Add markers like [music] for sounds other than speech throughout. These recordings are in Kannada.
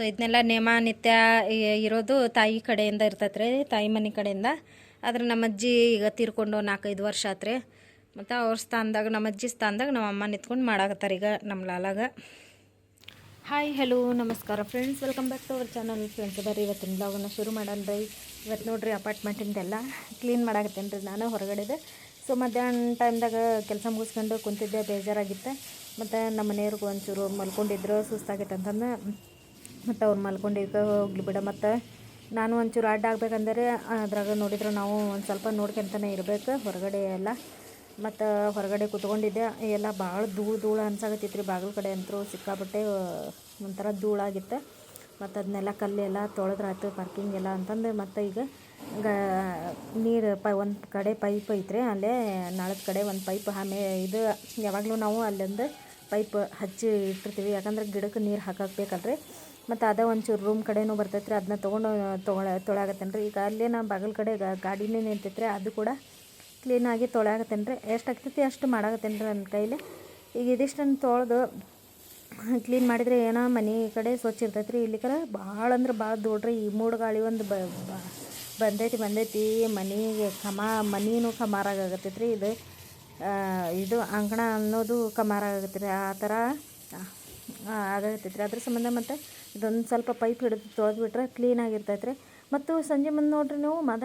ಸೊ ಇದನ್ನೆಲ್ಲ ನೇಮ, ನಿತ್ಯ ಇರೋದು ತಾಯಿ ಕಡೆಯಿಂದ ಇರ್ತೈತೆ ರೀ ತಾಯಿ ಮನೆ ಕಡೆಯಿಂದ. ಆದ್ರೆ ನಮ್ಮ ಅಜ್ಜಿ ಈಗ ತೀರ್ಕೊಂಡು ನಾಲ್ಕೈದು ವರ್ಷ ಆತ್ರಿ. ಮತ್ತು ಅವ್ರ ಸ್ಥಾನದಾಗ, ನಮ್ಮ ಅಜ್ಜಿ ಸ್ಥಾನದಾಗ ನಮ್ಮ ಅಮ್ಮ ನಿಂತ್ಕೊಂಡು ಮಾಡಾಕತ್ತಾರೆ ಈಗ ನಮ್ಮ ಲಾಲಾಗ. ಹಾಯ್ ಹಲೋ ನಮಸ್ಕಾರ friends welcome back to our channel friends ಬರ್ರಿ, ಇವತ್ತಿನ ಬ್ಲಾಗನ್ನ ಶುರು ಮಾಡೋಣ ರೀ ಇವತ್ತು ನೋಡ್ರಿ ಅಪಾರ್ಟ್ಮೆಂಟಿಂದೆಲ್ಲ ಕ್ಲೀನ್ ಮಾಡಾಕತ್ತೇನೆ ರೀ ನಾನು ಹೊರಗಡೆದೆ. ಸೊ ಮಧ್ಯಾಹ್ನ ಟೈಮ್ದಾಗ ಕೆಲಸ ಮುಗಿಸ್ಕೊಂಡು ಕುಂತಿದ್ದೆ, ಬೇಜಾರಾಗಿತ್ತು. ಮತ್ತು ನಮ್ಮ ಮನೆಯವ್ರಿಗೆ ಒಂಚೂರು ಮಲ್ಕೊಂಡಿದ್ರು ಸುಸ್ತಾಗೈತೆ ಅಂತಂದು. ಮತ್ತು ಅವ್ರು ಮಲ್ಕೊಂಡಿದ್ದ ಹೋಗ್ಲಿ ಬಿಡ. ಮತ್ತು ನಾನು ಒಂಚೂರು ಅಡ್ಡ ಆಗ್ಬೇಕಂದರೆ ಅದ್ರಾಗ ನೋಡಿದ್ರೆ ನಾವು ಒಂದು ಸ್ವಲ್ಪ ನೋಡ್ಕೊಂತಾನೆ ಇರಬೇಕು ಹೊರಗಡೆ ಎಲ್ಲ. ಮತ್ತು ಹೊರಗಡೆ ಕುತ್ಕೊಂಡಿದ್ದೆ. ಎಲ್ಲ ಭಾಳ ಧೂಳು ಧೂಳು ಅನ್ಸಾಕತ್ತಿತ್ತು ರೀ ಬಾಗಿಲು ಕಡೆ ಅಂತೂ ಸಿಕ್ಕಾಪಟ್ಟೆ ಒಂಥರ ಧೂಳಾಗಿತ್ತು ಮತ್ತು ಅದನ್ನೆಲ್ಲ ಕಲ್ಲೆಲ್ಲ ತೊಳೆದ್ರಾಯ್ತು ಪಾರ್ಕಿಂಗ್ ಎಲ್ಲ ಅಂತಂದು. ಮತ್ತು ಈಗ ಗ ನೀರು ಪ ಒಂದು ಕಡೆ ಪೈಪ್ ಐತ್ರಿ. ಅಲ್ಲೇ ನಾಳದ ಕಡೆ ಒಂದು ಪೈಪ್ ಆಮೇ ಇದು ಯಾವಾಗಲೂ ನಾವು ಅಲ್ಲಿಂದ ಪೈಪ್ ಹಚ್ಚಿ ಇಟ್ಟಿರ್ತೀವಿ. ಯಾಕಂದ್ರೆ ಗಿಡಕ್ಕೆ ನೀರು ಹಾಕಕ್ಕೆ ಮತ್ತು ಅದೇ ಒಂಚೂರು ರೂಮ್ ಕಡೆನೂ ಬರ್ತೈತೆ ರೀ ಅದನ್ನ ತೊಗೊಂಡು ತೊಗೊಳ ತೊಳಾಗತ್ತೇನೆ ರೀ ಈಗ ಅಲ್ಲೇ ನಾ ಬಾಗಿಲು ಕಡೆ ಗಾಡಿನೇ ನಿಂತೈತೆ ರೀ ಅದು ಕೂಡ ಕ್ಲೀನಾಗಿ ತೊಳೆಯಾಗತ್ತೇನೆ ರೀ ಎಷ್ಟು ಆಗ್ತೈತಿ ಅಷ್ಟು ಮಾಡಾಗತ್ತೇನೆ ರೀ ನನ್ನ ಕೈಲಿ. ಈಗ ಇದಿಷ್ಟನ್ನು ತೊಳೆದು ಕ್ಲೀನ್ ಮಾಡಿದರೆ ಏನೋ ಮನೆ ಕಡೆ ಸ್ವಚ್ಛ ಇರ್ತೈತೆ ರೀ ಇಲ್ಲಿ ಕರ ಭಾಳ ಅಂದ್ರೆ ಭಾಳ ದೊಡ್ಡ್ರಿ. ಈ ಮೂಡು ಗಾಳಿ ಒಂದು ಬಂದೈತಿ ಬಂದೈತಿ. ಮನೆಗೆ ಕಮ ಮನೆಯೂ ಕಮಾರಾಗತ್ತೈತೆ ರೀ ಇದು ಇದು ಅಂಗಣ ಅನ್ನೋದು ಕಮಾರಾಗತ್ತೆ ರೀ ಆ ಥರ ಆಗತ್ತೈತೆ ರೀ ಅದ್ರ ಸಂಬಂಧ ಮತ್ತು ಇದೊಂದು ಸ್ವಲ್ಪ ಪೈಪ್ ಹಿಡಿದು ತೊಳೆದ್ಬಿಟ್ರೆ ಕ್ಲೀನಾಗಿರ್ತೈತೆ ರೀ ಮತ್ತು ಸಂಜೆ ಮುಂದೆ ನೋಡ್ರಿ ನೀವು ಮದ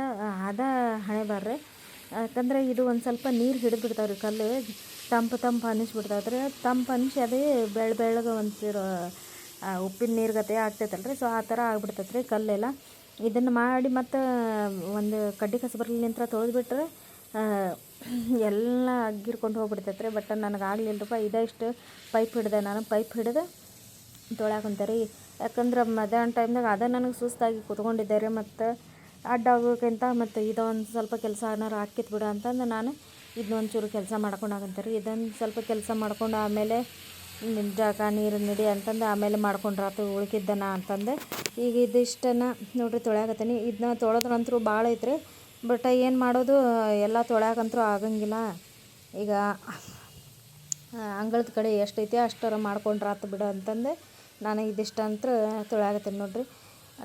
ಅದ ಹಣೆ ಬರ್ರಿ. ಯಾಕಂದ್ರೆ ಇದು ಒಂದು ಸ್ವಲ್ಪ ನೀರು ಹಿಡಿದು ಬಿಡ್ತಾವೆ ರೀ ಕಲ್ಲು. ತಂಪು ತಂಪು ಅನ್ನಿಸ್ಬಿಡ್ತಾವೆ ರೀ ತಂಪು ಅನಿಸಿ ಅದೇ ಬೆಳ್ಳ ಬೆಳ್ಳಗೆ ಒಂಚೂರು ಉಪ್ಪಿನ ನೀರು ಗತೆ ಆಗ್ತೈತಲ್ಲ ರೀ ಸೊ ಆ ಥರ ಆಗ್ಬಿಡ್ತೈತೆ ರೀ ಕಲ್ಲೆಲ್ಲ. ಇದನ್ನು ಮಾಡಿ ಮತ್ತು ಒಂದು ಕಡ್ಡಿ ಕಸ ಬರಲಿ ನಿಂತ್ರ ತೊಳೆದ್ಬಿಟ್ರೆ ಎಲ್ಲ ಅಗ್ಗಿರ್ಕೊಂಡು ಹೋಗ್ಬಿಡ್ತೈತೆ ರೀ ಬಟ್ ನನಗೆ ಆಗ್ಲಿಲ್ಲರಪ್ಪ ಇದಿಷ್ಟು ಪೈಪ್ ಹಿಡ್ದೆ ನಾನು. ಪೈಪ್ ಹಿಡಿದು ತೊಳ್ಯಾಕಂತಾರೆ ರೀ ಯಾಕಂದ್ರೆ ಮಧ್ಯಾಹ್ನ ಟೈಮ್ದಾಗ ಅದೇ ನನಗೆ ಸುಸ್ತಾಗಿ ಕೂತ್ಕೊಂಡಿದ್ದೆ ರೀ, ಮತ್ತು ಅಡ್ಡ ಆಗೋಕ್ಕಿಂತ ಮತ್ತು ಇದೊಂದು ಸ್ವಲ್ಪ ಕೆಲಸ ಏನಾರು ಹಾಕಿತ್ ಬಿಡು ಅಂತಂದು ನಾನು ಇದನ್ನೊಂಚೂರು ಕೆಲಸ ಮಾಡ್ಕೊಂಡು ರೀ ಇದೊಂದು ಸ್ವಲ್ಪ ಕೆಲಸ ಮಾಡ್ಕೊಂಡು ಆಮೇಲೆ ಜಾಗ, ನೀರು ನಡಿ ಅಂತಂದು ಆಮೇಲೆ ಮಾಡ್ಕೊಂಡ್ರಾತು ಉಳ್ಕಿದ್ದನ ಅಂತಂದು. ಈಗ ಇದಿಷ್ಟನ್ನು ನೋಡ್ರಿ ತೊಳ್ಯಾಕತ್ತೀನಿ. ಇದನ್ನ ತೊಳೆದ್ರಂತರೂ ಭಾಳ ಐತ್ರಿ. ಬಟ್ ಏನು ಮಾಡೋದು, ಎಲ್ಲ ತೊಳ್ಯಾಕಂತರೂ ಆಗಂಗಿಲ್ಲ. ಈಗ ಅಂಗಳದ ಕಡೆ ಎಷ್ಟೈತಿ ಅಷ್ಟರ ಮಾಡ್ಕೊಂಡ್ರಾತು ಬಿಡು ಅಂತಂದು, ನಾನು ಇದಿಷ್ಟು ಅಂತ ತೊಳ್ಯಾಕತ್ತೀನಿ ನೋಡ್ರಿ.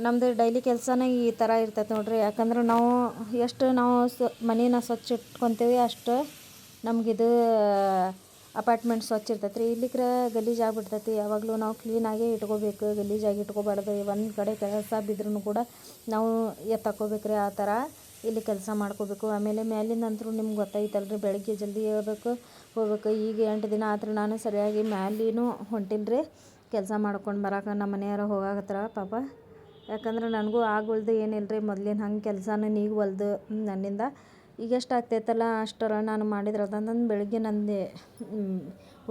ನಮ್ಮದು ಡೈಲಿ ಕೆಲಸನೇ ಈ ಥರ ಇರ್ತೈತೆ ನೋಡ್ರಿ. ಯಾಕಂದ್ರೆ ನಾವು ಎಷ್ಟು ನಾವು ಸ್ವ ಮನೇನ ಸ್ವಚ್ಛ ಇಟ್ಕೊತೀವಿ, ಅಷ್ಟು ನಮಗಿದು ಅಪಾರ್ಟ್ಮೆಂಟ್ ಸ್ವಚ್ಛ ಇರ್ತೈತೆ ರೀ ಇಲ್ಲಿಕ್ರ ಗಲೀಜಾಗ್ಬಿಡ್ತೈತಿ ಯಾವಾಗಲೂ ನಾವು ಕ್ಲೀನಾಗೇ ಇಟ್ಕೋಬೇಕು ಗಲೀಜಾಗಿ ಇಟ್ಕೋಬಾರ್ದು. ಒಂದು ಕಡೆ ಕೆಲಸ ಬಿದ್ರೂ ಕೂಡ ನಾವು ಎತ್ತಕೋಬೇಕ್ರಿ ಆ ಥರ ಇಲ್ಲಿ ಕೆಲಸ ಮಾಡ್ಕೋಬೇಕು. ಆಮೇಲೆ ಮ್ಯಾಲಿಂದ ಅಂತೂ ನಿಮ್ಗೆ ಗೊತ್ತೈತಲ್ರಿ ಬೆಳಗ್ಗೆ ಜಲ್ದಿ ಹೇಳ್ಬೇಕು ಹೋಗ್ಬೇಕು. ಈಗ ಎಂಟು ದಿನ ಆತ್ರಿ, ನಾನು ಸರಿಯಾಗಿ ಮ್ಯಾಲಿನೂ ಹೊಂಟಿಲ್ರಿ ಕೆಲಸ ಮಾಡ್ಕೊಂಡು ಬರಕ್ಕೆ ನಮ್ಮ ಮನೆಯವ್ರು ಹೋಗಾಕತ್ತಾರ ಪಾಪ. ಯಾಕಂದ್ರೆ ನನಗೂ ಏನಿಲ್ಲ ರೀ ಮೊದ್ಲಿನ ಹಂಗೆ ಕೆಲಸನೂ ಒಲ್ದು ನನ್ನಿಂದ. ಈಗ ಎಷ್ಟು ಆಗ್ತೈತಲ್ಲ, ಅಷ್ಟರ ನಾನು ಮಾಡಿದ್ರೆ ಅದಂತಂದು ಬೆಳಗ್ಗೆ ನಂದು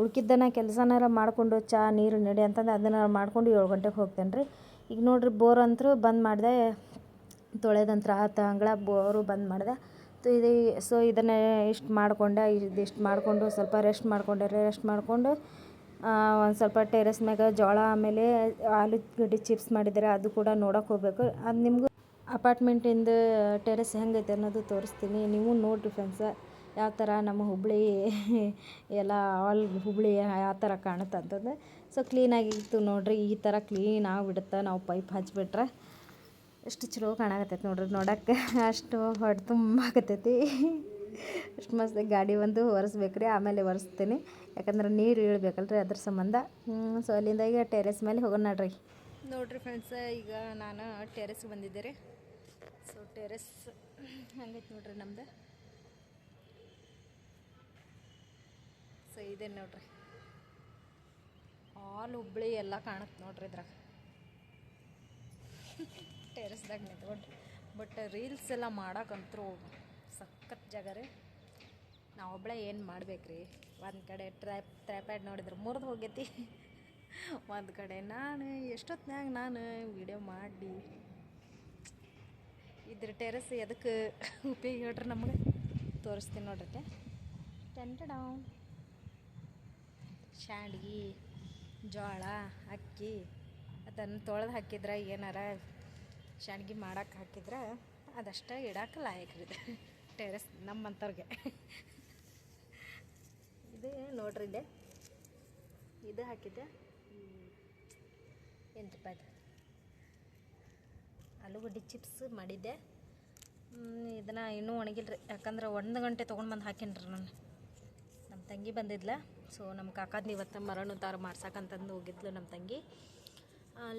ಉಳ್ಕಿದ್ದನ ಕೆಲಸನಾರ ಮಾಡಿಕೊಂಡು ಚಾ, ನೀರು, ನಡಿ ಅಂತಂದು ಅದನ್ನ ಮಾಡ್ಕೊಂಡು ಏಳು ಗಂಟೆಗೆ ಹೋಗ್ತೇನೆ ರೀ ಈಗ ನೋಡಿರಿ ಬೋರ್ ಅಂತೂ ಬಂದ್ ಮಾಡಿದೆ ತೊಳೆದಂತ್ರ ಆತ ಅಂಗಳ ಬೋರು ಬಂದ್ ಮಾಡಿದೆ. ಸೊ ಇದು ಸೊ ಇದನ್ನು ಇಷ್ಟು ಮಾಡಿಕೊಂಡೆ. ಇದಿಷ್ಟು ಮಾಡಿಕೊಂಡು ಸ್ವಲ್ಪ ರೆಸ್ಟ್ ಮಾಡಿಕೊಂಡೆ. ರೆಸ್ಟ್ ಮಾಡಿಕೊಂಡು ಒಂದು ಸ್ವಲ್ಪ ಟೆರೆಸ್ ಮ್ಯಾಗ ಜೋಳ ಆಮೇಲೆ ಆಲೂಗಡ್ಡೆ ಚಿಪ್ಸ್ ಮಾಡಿದ್ದಾರೆ ಅದು ಕೂಡ ನೋಡೋಕೆ ಹೋಗ್ಬೇಕು. ಅದು ನಿಮಗೂ ಅಪಾರ್ಟ್ಮೆಂಟಿಂದ ಟೆರೆಸ್ ಹೆಂಗೈತೆ ಅನ್ನೋದು ತೋರಿಸ್ತೀನಿ. ನೀವು ನೋಡಿರಿ ಫ್ರೆಂಡ್ಸ ಯಾವ ಥರ ನಮ್ಮ ಹುಬ್ಬಳ್ಳಿ [laughs] ಎಲ್ಲ ಆಲ್ ಹುಬ್ಬಳ್ಳಿ ಯಾವ ಥರ ಕಾಣುತ್ತೆ ಅಂತಂದು. ಸೊ ಕ್ಲೀನಾಗಿತ್ತು ನೋಡಿರಿ. ಈ ಥರ ಕ್ಲೀನ್ ಆಗಿಬಿಡುತ್ತೆ. ನಾವು ಪೈಪ್ ಹಚ್ಬಿಟ್ರೆ. ಎಷ್ಟು ಚಲೋ ಕಾಣಾಕತ್ತೈತೆ ನೋಡ್ರಿ. ನೋಡಕ್ಕೆ ಅಷ್ಟು ಹೊಟ್ಟೆ ತುಂಬ ಆಗತೈತಿ. ಅಷ್ಟು ಮಸ್ತ್ ಗಾಡಿ ಒಂದು ಒರೆಸ್ಬೇಕು ರೀ ಆಮೇಲೆ ಒರೆಸ್ತೀನಿ. ಯಾಕಂದ್ರೆ ನೀರು ಇಳ್ಬೇಕಲ್ರಿ ಅದ್ರ ಸಂಬಂಧ. ಸೊ ಅಲ್ಲಿಂದ ಈಗ ಟೆರೆಸ್ ಮೇಲೆ ಹೋಗೋಣ ನೋಡ್ರಿ. ನೋಡ್ರಿ ಫ್ರೆಂಡ್ಸ್ ಈಗ ನಾನು ಟೆರೆಸ್ಗೆ ಬಂದಿದ್ದೆ ರೀ ಸೊ ಟೆರೆಸ್ ಹಂಗೈತೆ ನೋಡ್ರಿ ನಮ್ದು. ಸೊ ಇದೆ ನೋಡ್ರಿ. ಆಲ್ ಹುಬ್ಳಿ ಎಲ್ಲ ಕಾಣುತ್ತೆ ನೋಡ್ರಿ ಇದ್ರಾಗ. ಟೆರೆಸ್ದಾಗ ನಿಂತ್ಕೊಂಡು ಬಟ್ ರೀಲ್ಸ್ ಎಲ್ಲ ಮಾಡೋಕ್ಕಂತೂ ಸಖತ್ ಜಾಗ ರೀ. ನಾವು ಒಬ್ಬಳೆ ಏನು ಮಾಡ್ಬೇಕ್ರಿ ಒಂದು ಕಡೆ ಟ್ರ್ಯಾಪ್, ಟ್ರ್ಯಾಪ್ಯಾಡ್ ನೋಡಿದ್ರೆ ಮುರಿದು ಹೋಗೈತಿ. ಒಂದು ಕಡೆ ನಾನು ಎಷ್ಟೊತ್ತಿನಾಗ ನಾನು ವಿಡಿಯೋ ಮಾಡಿ ಇದ್ರ ಟೆರೆಸ್ ಎದಕ್ಕೆ ಉಪಯೋಗ ಹೇಳ್ರಿ ನಮಗೆ? ತೋರಿಸ್ತೀನಿ ನೋಡ್ರಿ ಡೌನ್ ಶಾಂಡ್ಗಿ ಜೋಳ, ಅಕ್ಕಿ ಅದನ್ನು ತೊಳೆದು ಹಾಕಿದ್ರೆ ಏನಾರ ಶಾಂಡ್ಗಿ ಮಾಡಕ್ಕೆ ಹಾಕಿದ್ರೆ ಅದಷ್ಟೇ ಇಡಕ್ಕೆ ಲಾಯಕ್ರಿ ಟೆರೆಸ್ ನಮ್ಮಂಥವ್ರಿಗೆ ಇದು ನೋಡ್ರಿ ಇದೆ ಇದು ಹಾಕಿದ್ದೆ. ಎಂಟು ರೂಪಾಯ್ದು ಆಲೂಗಡ್ಡೆ ಚಿಪ್ಸ್ ಮಾಡಿದ್ದೆ. ಇದನ್ನು ಇನ್ನೂ ಒಣಗಿಲ್ರಿ. ಯಾಕಂದ್ರೆ ಒಂದು ಗಂಟೆ ತೊಗೊಂಡು ಬಂದು ಹಾಕಿನ್ರಿ ನಾನು. ನಮ್ಮ ತಂಗಿ ಬಂದಿದ್ಲ. ಸೊ ನಮ್ಮ ಕಾಕಂದು ಇವತ್ತು ಮರಣ ಉದ್ದಾರ ಮಾಡ್ಸಕ್ಕಂತಂದು ಹೋಗಿದ್ಲು ನಮ್ಮ ತಂಗಿ.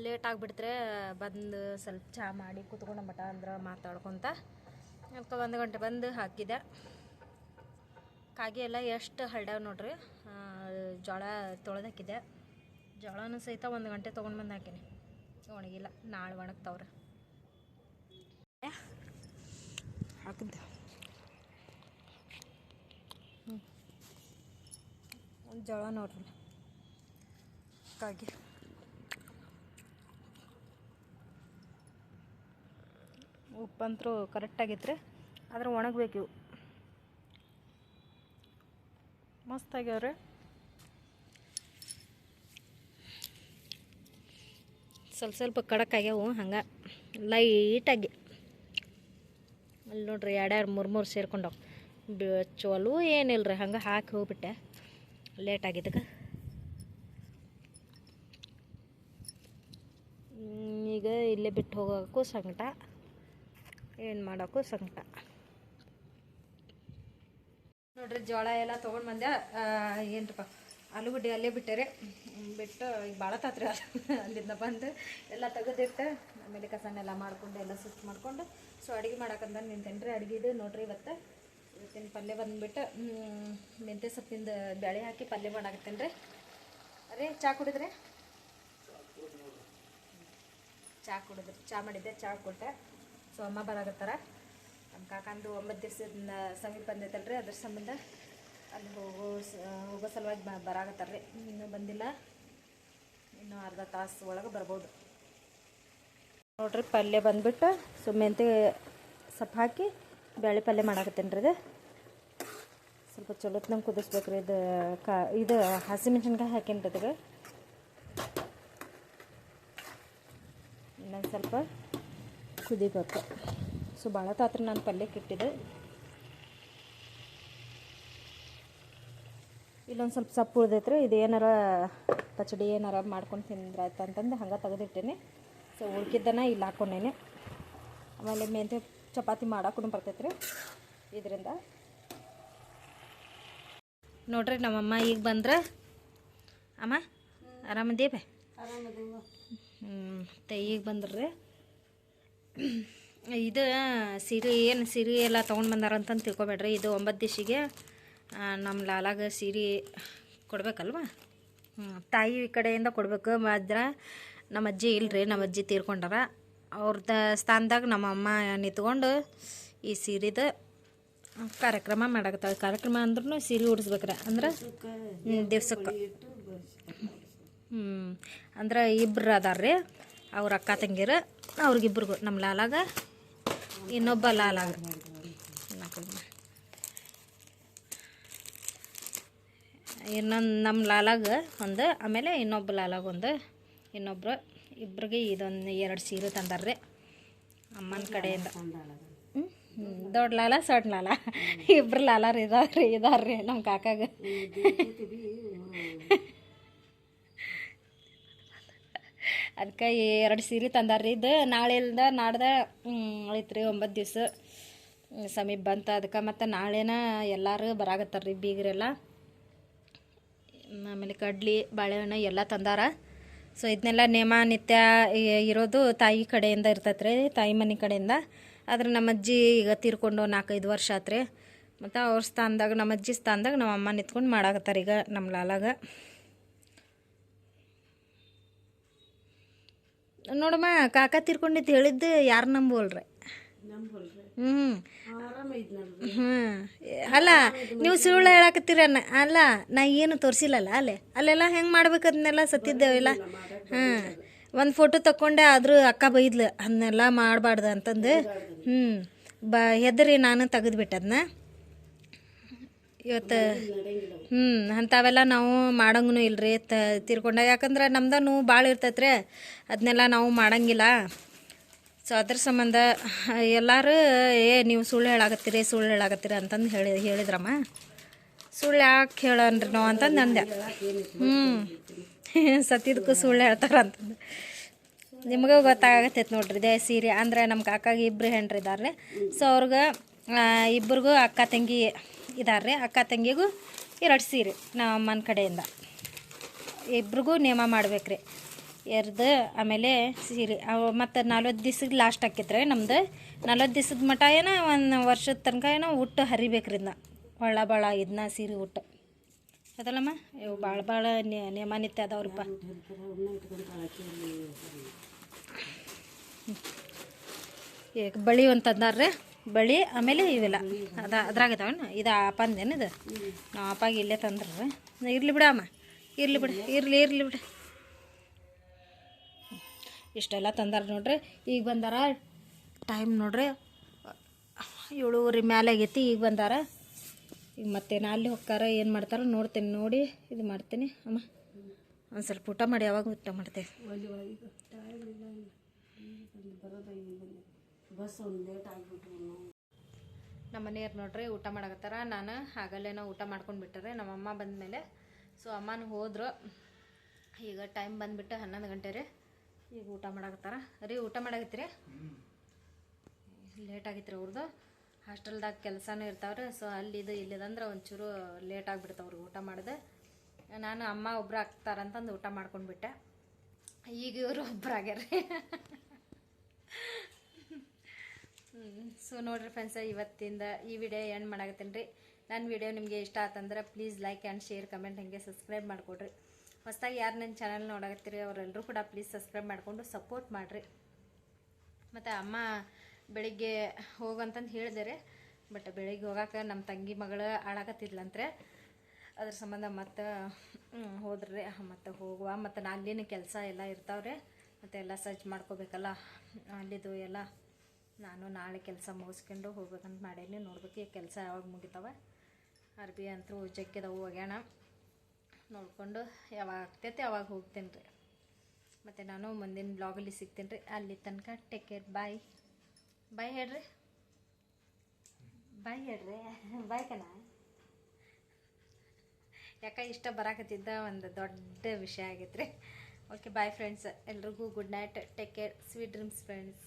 ಲೇಟ್ ಆಗಿಬಿಟ್ರೆ ಬಂದು ಸ್ವಲ್ಪ ಚಹಾ ಮಾಡಿ ಕುತ್ಕೊಂಡು ಮಠ ಅಂದ್ರೆ ಮಾತಾಡ್ಕೊತ ಅದಕ್ಕೆ ಒಂದು ಗಂಟೆ ಬಂದು ಹಾಕಿದೆ. ಕಾಗೆ ಎಲ್ಲ ಎಷ್ಟು ಹರಡ್ಯಾವ ನೋಡ್ರಿ. ಜೋಳ ತೊಳೆದಾಕಿದೆ ಜೋಳನೂ ಸಹಿತ ಒಂದು ಗಂಟೆ ತೊಗೊಂಡು ಬಂದು ಹಾಕೀನಿ. ಒಣಗಿಲ್ಲ, ನಾಳೆ ಒಣಗ್ತಾವ್ರೆ. ಹಾಕಿದ್ದೆ ಹ್ಞೂ ಜೋಳ ನೋಡ್ರಿ. ಕಾಗೆ. ಉಪ್ಪಂತರೂ ಕರೆಕ್ಟಾಗಿತ್ತು ರೀ ಆದ್ರೆ ಒಣಗಬೇಕು. ಇವು ಮಸ್ತ್ ಆಗ್ಯಾವ್ರಿ ಸ್ವಲ್ಪ ಸ್ವಲ್ಪ ಕಡಕ್ ಆಗ್ಯಾವು ಹಂಗೆ ಲೈಟಾಗಿ. ಅಲ್ಲಿ ನೋಡ್ರಿ ಎರಡೆರಡು ಮೂರು ಮೂರು ಸೇರ್ಕೊಂಡವು. ಚಲೋ ಏನಿಲ್ಲ ರೀ ಹಂಗೆ ಹಾಕಿ ಹೋಗ್ಬಿಟ್ಟೆ. ಲೇಟ್ ಆಗಿದ್ದಕ್ಕೆ. ಈಗ ಇಲ್ಲೇ ಬಿಟ್ಟು ಹೋಗೋಕ್ಕೂ ಸಂಕಟ. ಏನು ಮಾಡೋಕ್ಕೂ ಸಂಕಟ. ನೋಡ್ರಿ, ಜೋಳ ಎಲ್ಲ ತೊಗೊಂಡು ಬಂದೆ. ಏನ್ರಪ್ಪ, ಆಲೂಗಡ್ಡೆ ಅಲ್ಲೇ ಬಿಟ್ಟರೆ. ಬಿಟ್ಟು ಈಗ ಭಾಳ ತಾತ್ರಿ ಅಲ್ಲಿಂದ ಬಂದು ಎಲ್ಲ ತೆಗೆದಿಟ್ಟು ಆಮೇಲೆ ಕಸನೆಲ್ಲ ಮಾಡಿಕೊಂಡು ಎಲ್ಲ ಸುಸ್ತು ಮಾಡಿಕೊಂಡು ಸೊ ಅಡುಗೆ ಮಾಡಕ್ಕಂತ ನಿಂತೇನೆ ರೀ ಅಡುಗೆದು ನೋಡ್ರಿ ಇವತ್ತು. ಇವತ್ತಿನ ಪಲ್ಯ ಬಂದುಬಿಟ್ಟು ಮೆಂತ್ಯ ಸೊಪ್ಪಿಂದ ಬೇಳೆ ಹಾಕಿ ಪಲ್ಯ ಮಾಡಾಕತ್ತೇನ್ರಿ. ಅರೇ, ಚಾ ಕುಡಿದ್ರೆ? ಚಾ ಕುಡಿದ್ರಿ. ಚಾ ಮಾಡಿದ್ದೆ, ಚಾ ಕೊಟ್ಟೆ. ಸೊ ಅಮ್ಮ ಬರಾಕತ್ತಾರ. ನಮ್ಮ ಕಾಕಂದು ಒಂಬತ್ತು ದಿವಸದ ಸಮೀಪ ರೀ ಅದ್ರ ಸಂಬಂಧ ಅಲ್ಲಿ ಹೋಗೋ ಹೋಗೋ ಸಲುವಾಗಿ ಬ ರೀ ಇನ್ನೂ ಬಂದಿಲ್ಲ. ಇನ್ನೂ ಅರ್ಧ ತಾಸು ಒಳಗೆ ಬರ್ಬೋದು. ನೋಡ್ರಿ, ಪಲ್ಯ ಬಂದ್ಬಿಟ್ಟು ಸೊ ಅಂತ ಸೊಪ್ಪು ಹಾಕಿ ಬ್ಯಾಳೆ ಪಲ್ಯ ಮಾಡಾಕತ್ತೇನೆ ರೀ ಇದು. ಸ್ವಲ್ಪ ಚಲೋತ್ನಂಗೆ ಕುದಿಸ್ಬೇಕು ರೀ ಇದು ಕಾ, ಇದು ಹಸಿಮೆಣ್ಸಿನ್ಕಾಯಿ ಹಾಕೇನಿ ರೀ ಇನ್ನೊಂದು ಸ್ವಲ್ಪ ಕುದಿಬೇಕು ಸೊ ಭಾಳ ತಾತ್ರ ನಾನು ಪಲ್ಯಕ್ಕೆ ಇಟ್ಟಿದ್ದೆ ಇಲ್ಲೊಂದು ಸ್ವಲ್ಪ ಸೊಪ್ಪು ಉಳ್ದೈತ್ರಿ ಇದು ಏನಾರ ಪಚಡಿ ಏನಾರ ಮಾಡ್ಕೊಂಡು ತಿಂದ್ರೆ ಆಯ್ತು ಅಂತಂದು ಹಂಗೆ ತೆಗೆದಿಟ್ಟೇನೆ. ಸೊ ಉಳ್ಕಿದ್ದನ ಇಲ್ಲಿ ಹಾಕೊಂಡೇನೆ. ಆಮೇಲೆ ಮೆಂತ್ಯ ಚಪಾತಿ ಮಾಡಾಕೊಂಡು ಬರ್ತೈತ್ರಿ ಇದರಿಂದ. ನೋಡ್ರಿ ನಮ್ಮಮ್ಮ ಈಗ ಬಂದ್ರೆ. ಅಮ್ಮ ಆರಾಮದೇವೆ. ಹ್ಞೂ ಈಗ ಬಂದ್ರಿ. ಇದು ಸೀರೆ ಏನು ಸೀರೆ ಎಲ್ಲ ತೊಗೊಂಡು ಬಂದಾರಂತಂದು ತಿಳ್ಕೊಬೇಡ್ರಿ. ಇದು ಒಂಬತ್ತು ದಿಶಿಗೆ ನಮ್ಮ ಲಾಲಾಗ ಸೀರೆ ಕೊಡಬೇಕಲ್ವ? ತಾಯಿ ಕಡೆಯಿಂದ ಕೊಡಬೇಕು. ಆದ್ರೆ ನಮ್ಮ ಅಜ್ಜಿ ಇಲ್ರಿ, ನಮ್ಮ ಅಜ್ಜಿ ತೀರ್ಕೊಂಡಾರ. ಅವ್ರದ ಸ್ಥಾನದಾಗ ನಮ್ಮ ಅಮ್ಮ ನಿಂತ್ಕೊಂಡು ಈ ಸೀರೆದು ಕಾರ್ಯಕ್ರಮ ಮಾಡಕತ್ತಾಳ. ಕಾರ್ಯಕ್ರಮ ಅಂದ್ರೂ ಸೀರೆ ಉಡಿಸ್ಬೇಕ್ರೆ. ಅಂದ್ರೆ ದಿವ್ಸಕ್ಕೆ. ಹ್ಞೂ ಅಂದ್ರೆ ಇಬ್ರು ಅದಾರ್ರಿ. ಅವ್ರ ಅಕ್ಕ ತಂಗಿರು ಅವ್ರಿಗಿಬ್ರಿಗೂ ನಮ್ಮ ಲಾಲಾಗ, ಇನ್ನೊಬ್ಬ ಲಾಲಾಗ. ಇನ್ನೊಂದು ನಮ್ಮ ಲಾಲಾಗ ಒಂದು, ಆಮೇಲೆ ಇನ್ನೊಬ್ಬ ಲಾಲಾಗ ಒಂದು ಇನ್ನೊಬ್ಬರು ಇಬ್ರಿಗೆ ಇದೊಂದು ಎರಡು ಸೀರೆ ತಂದಾರ್ರಿ ಅಮ್ಮನ ಕಡೆಯಿಂದ. ದೊಡ್ಡ ಲಾಲ, ಸಣ್ಣ ಲಾಲ. ಇಬ್ರು ಲಾಲಾರ ಇದಾವ್ರಿ ಇದಾರ್ರಿ ನಮ್ಮ ಕಾಕಾಗ. ಅದಕ್ಕೆ ಎರಡು ಸೀರೆ ತಂದಾರ್ರಿ. ಇದು ನಾಳೆಯಿಂದ ನಾಡ್ದ ಐತ್ರಿ ಒಂಬತ್ತು ದಿವಸ ಸಮೀಪ ಬಂತ. ಅದಕ್ಕೆ ಮತ್ತು ನಾಳೆನ ಎಲ್ಲರೂ ಬರಾಕತ್ತಾರ್ರಿ ಬೀಗರೆಲ್ಲ. ಆಮೇಲೆ ಕಡ್ಲಿ, ಬಾಳೆಹಣ್ಣು ಎಲ್ಲ ತಂದಾರ. ಸೊ ಇದನ್ನೆಲ್ಲ ನೇಮ, ನಿತ್ಯ ಇರೋದು ತಾಯಿ ಕಡೆಯಿಂದ ಇರ್ತೈತೆ ರೀ ತಾಯಿ ಮನೆ ಕಡೆಯಿಂದ. ಆದ್ರೆ ನಮ್ಮ ಅಜ್ಜಿ ಈಗ ತೀರ್ಕೊಂಡು ನಾಲ್ಕೈದು ವರ್ಷ ಆತ್ರಿ. ಮತ್ತು ಅವ್ರ ಸ್ಥಾನದಾಗ ನಮ್ಮ ಅಜ್ಜಿ ಸ್ಥಾನದಾಗ ನಮ್ಮ ಅಮ್ಮ ನಿಂತ್ಕೊಂಡು ಮಾಡಾಕತ್ತಾರೆ ಈಗ ನಮ್ಮ ಲಾಲಾಗ. ನೋಡಮ್ಮ, ಕಾಕ ತೀರ್ಕೊಂಡಿದ್ದು ಹೇಳಿದ್ದು ಯಾರು ನಂಬೋಲ್ರಿ ಹ್ಞೂ ಹ್ಞೂ ಅಲ್ಲ, ನೀವು ಸುಳ್ಳು ಹೇಳಕತ್ತೀರ ಅಲ್ಲ, ನಾ ಏನು ತೋರಿಸಿಲ್ಲಲ್ಲ ಅಲ್ಲೇ? ಅಲ್ಲೆಲ್ಲ ಹೆಂಗೆ ಮಾಡ್ಬೇಕು ಅದನ್ನೆಲ್ಲ ಸತ್ತಿದ್ದೇವೆಲ್ಲ ಹಾಂ ಒಂದು ಫೋಟೋ ತಕ್ಕೊಂಡೆ, ಆದರೂ ಅಕ್ಕ ಬೈದ್ಲು ಅದನ್ನೆಲ್ಲ ಮಾಡಬಾರ್ದು ಅಂತಂದು. ಹ್ಞೂ ಬ, ಹೆದರಿ, ನಾನು ತೆಗೆದ್ಬಿಟ್ಟೆ ಅದನ್ನ ಇವತ್ತು ಹ್ಞೂ ಅಂಥವೆಲ್ಲ ನಾವು ಮಾಡಂಗೂ ಇಲ್ರಿ ತ ತೀರ್ಕೊಂಡ ಯಾಕಂದ್ರೆ ನಮ್ದು ನೋವು ಭಾಳ ಇರ್ತೈತ್ರಿ ಅದನ್ನೆಲ್ಲ ನಾವು ಮಾಡಂಗಿಲ್ಲ. ಸೊ ಅದ್ರ ಸಂಬಂಧ, ಎಲ್ಲರೂ, ಏ, ನೀವು ಸುಳ್ಳು ಹೇಳಾಕತ್ತೀರಿ ಸುಳ್ಳು ಹೇಳಾಕತ್ತೀರಿ ಅಂತಂದು ಹೇಳಿ, ಹೇಳಿದ್ರಮ್ಮ. ಸುಳ್ಳು ಯಾಕೆ ಹೇಳನ್ರಿ ನಾವು ಅಂತಂದು ಅಂದೆ. ಹ್ಞೂ [laughs] ಸತ್ತಿದ್ದಕ್ಕೂ ಸುಳ್ಳು ಹೇಳ್ತಾರ ಅಂತಂದು. ನಿಮಗೂ ಗೊತ್ತಾಗತ್ತೈತೆ ನೋಡ್ರಿ ದೇ ಸೀರೆ ಅಂದರೆ ನಮ್ಮ ಕಾಕಾಗಿ ಇಬ್ಬರು ಹೆಣ್ರಿದ್ದಾರೆ ಸೊ ಅವ್ರಿಗೆ ಇಬ್ಬರಿಗೂ ಅಕ್ಕ, ತಂಗಿ ಇದ್ದಾರೆ ಅಕ್ಕ ತಂಗಿಗೂ ಎರಡು ಸೀರೆ ನಮ್ಮ ಅಮ್ಮನ ಕಡೆಯಿಂದ. ಇಬ್ರಿಗೂ ನೇಮ ಮಾಡ್ಬೇಕ್ರಿ. ಎರ್ದು ಆಮೇಲೆ ಸೀರೆ. ಅವು ಮತ್ತು ನಲ್ವತ್ತು ದಿವ್ಸಕ್ಕೆ ಲಾಸ್ಟ್ ಹಾಕಿತ್ರಿ ನಮ್ಮದು ನಲ್ವತ್ತು ದಿವ್ಸದ ಮಟ ಏನೋ ಒಂದು ವರ್ಷದ ತನಕ ಏನೋ ಹುಟ್ಟು ಇದನ್ನ ಒಳ್ಳ ಭಾಳ ಇದನ್ನ ಸೀರೆ ಹುಟ್ಟು ಅದಲ್ಲಮ್ಮ? ಇವು ಭಾಳ ಭಾಳ ನೇಮ ನಿತ್ಯ ಅದಾವ್ರಿಪ್ಪ. ಈಗ ಬಳಿ ಒಂದು ತಂದಾರ್ರಿ. ಬಳಿ ಆಮೇಲೆ ಇವೆಲ್ಲ. ಅದ ಅದ್ರಾಗ ಇದಾವಣ್ಣ ಇದು ಅಪ್ಪಂದೇನು ಇದು? ನಾವು ಅಪ್ಪಾಗ ಇಲ್ಲೇ ತಂದ್ರೆ ಇರಲಿ ಬಿಡ ಅಮ್ಮ. ಇರಲಿ ಬಿಡ, ಇರಲಿ ಇರಲಿ ಬಿಡ. ಇಷ್ಟೆಲ್ಲ ತಂದಾರ ನೋಡ್ರಿ. ಈಗ ಬಂದಾರ ಟೈಮ್ ನೋಡ್ರಿ. ಏಳುವರೆ ಮ್ಯಾಲೆ ಆಗೈತಿ, ಈಗ ಬಂದಾರ. ಈಗ ಮತ್ತೆ ನಾ ಅಲ್ಲಿ ಹೋಗ್ತಾರ, ಏನು ಮಾಡ್ತಾರ ನೋಡ್ತೀನಿ, ನೋಡಿ ಇದು ಮಾಡ್ತೀನಿ ಅಮ್ಮ. ಒಂದು ಸ್ವಲ್ಪ ಊಟ ಮಾಡಿ, ಯಾವಾಗ ಊಟ ಮಾಡ್ತೇವೆ? ನಮ್ಮ ಮನೆಯವ್ರು ನೋಡ್ರಿ ಊಟ ಮಾಡಕತ್ತಾರ. ನಾನು ಆಗಲ್ಲೇನೋ ಊಟ ಮಾಡ್ಕೊಂಡು ಬಿಟ್ಟರೆ ನಮ್ಮ ಅಮ್ಮ ಬಂದಮೇಲೆ. ಸೊ ಅಮ್ಮನ ಹೋದ್ರು. ಈಗ ಟೈಮ್ ಬಂದ್ಬಿಟ್ಟು ಹನ್ನೊಂದು ಗಂಟೆ ರೀ. ಈಗ ಊಟ ಮಾಡಕತ್ತಾರ. ರೀ, ಊಟ ಮಾಡಕತ್ತೀರಿ? ಲೇಟ್ ಆಗಿತ್ತು ರೀ ಅವ್ರದ್ದು ಹಾಸ್ಟೆಲ್ದಾಗ ಕೆಲಸನೂ ಇರ್ತಾವ್ರಿ. ಸೊ ಅಲ್ಲಿದು ಇಲ್ಲಿದಂದ್ರೆ ಒಂಚೂರು ಲೇಟ್ ಆಗಿಬಿಡ್ತಾವ್ರಿ ಊಟ ಮಾಡಿದೆ. ನಾನು ಅಮ್ಮ ಒಬ್ರು ಆಗ್ತಾರಂತಂದು ಊಟ ಮಾಡ್ಕೊಂಡ್ಬಿಟ್ಟೆ. ಈಗ ಇವರು ಒಬ್ರು ಆಗ್ಯಾರ ಸೊ ನೋಡ್ರಿ ಫ್ರೆಂಡ್ಸ್ ಇವತ್ತಿಂದ ಈ ವಿಡಿಯೋ ಏನು ಮಾಡಾಕತ್ತೀನಿ ರೀ. ನನ್ನ ವಿಡಿಯೋ ನಿಮಗೆ ಇಷ್ಟ ಆತಂದ್ರೆ please like and share comment ಹಾಗೆ ಸಬ್ಸ್ಕ್ರೈಬ್ ಮಾಡಿಕೊಡ್ರಿ. ಹೊಸ್ದಾಗಿ ಯಾರು ನನ್ನ ಚಾನಲ್ ನೋಡಾಕತ್ತೀರಿ ಅವರೆಲ್ಲರೂ ಕೂಡ ಪ್ಲೀಸ್ ಸಬ್ಸ್ಕ್ರೈಬ್ ಮಾಡಿಕೊಂಡು ಸಪೋರ್ಟ್ ಮಾಡಿರಿ. ಮತ್ತು ಅಮ್ಮ ಬೆಳಿಗ್ಗೆ ಹೋಗಂತಂದು ಹೇಳಿದೆ ಬಟ್ ಬೆಳಿಗ್ಗೆ ಹೋಗಾಕ ನಮ್ಮ ತಂಗಿ ಮಗಳು ಆಡಾಕತ್ತಿದ್ಲಂತ್ರೆ ಅದ್ರ ಸಂಬಂಧ ಮತ್ತು ಹೋದ್ರಿ ಮತ್ತು ಹೋಗುವ, ಮತ್ತು ನಾ ಅಲ್ಲಿನ ಕೆಲಸ ಎಲ್ಲ ಇರ್ತಾವ್ರೆ ಮತ್ತು ಎಲ್ಲ ಸರ್ಚ್ ಮಾಡ್ಕೋಬೇಕಲ್ಲ, ಅಲ್ಲಿದು ಎಲ್ಲ. ನಾನು ನಾಳೆ ಕೆಲಸ ಮುಗಿಸ್ಕೊಂಡು ಹೋಗ್ಬೇಕಂತ ಮಾಡೇನಿ. ನೋಡ್ಬೇಕು ಈ ಕೆಲಸ ಯಾವಾಗ ಮುಗಿತಾವ. ಅರ್ಬಿ ಅಂತೂ ಜಗ್ಗಿದವು ಹೋಗ್ಯಾಣ. ನೋಡಿಕೊಂಡು ಯಾವಾಗ ಆಗ್ತೈತೆ ಯಾವಾಗ ಹೋಗ್ತೀನಿ ರೀ. ಮತ್ತು ನಾನು ಮುಂದಿನ ಬ್ಲಾಗಲ್ಲಿ ಸಿಗ್ತೀನಿ ರೀ. ಅಲ್ಲಿ ತನಕ ಟೇಕ್ ಕೇರ್ ಬಾಯ್ ಬಾಯ್ ಹೇಳ್ರಿ. ಬಾಯ್ ಹೇಳ್ರಿ. ಬಾಯ್ ಕಣ. ಯಾಕೆ ಇಷ್ಟ ಬರಾಕತ್ತಿದ್ದ ಒಂದು ದೊಡ್ಡ ವಿಷಯ ಆಗೈತೆ ರೀ ಓಕೆ ಬಾಯ್ ಫ್ರೆಂಡ್ಸ್ ಎಲ್ರಿಗೂ good night take care sweet dreams friends